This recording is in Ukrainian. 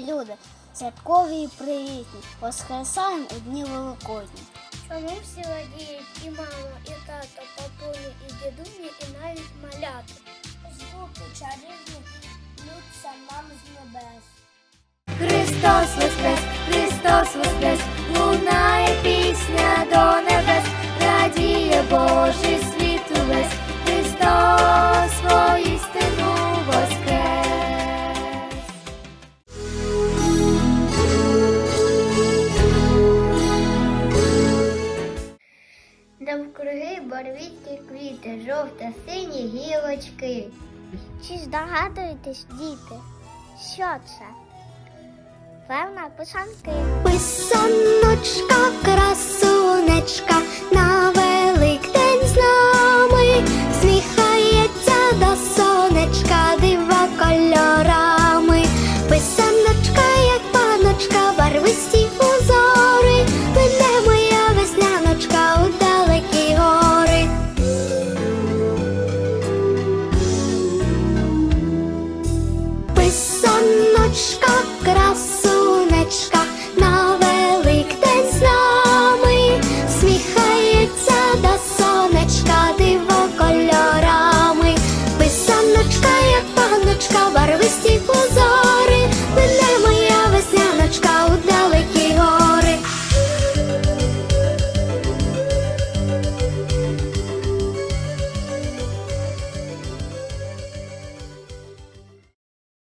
люди, святкові і привітні, воскресаємо у дні великодні. Чому всі радіють і мама, і тато, папуні, і дідуні, і навіть малята? Звуки чарівні лються нам з небес. Христос воскрес, Христос воскрес, лунає Навкруги барвітні квіти, жовто-сині гілочки. Чи здогадуєтесь, діти, що це? Певна писанки. Писаночка, красунечка, Писаночка, красунечка,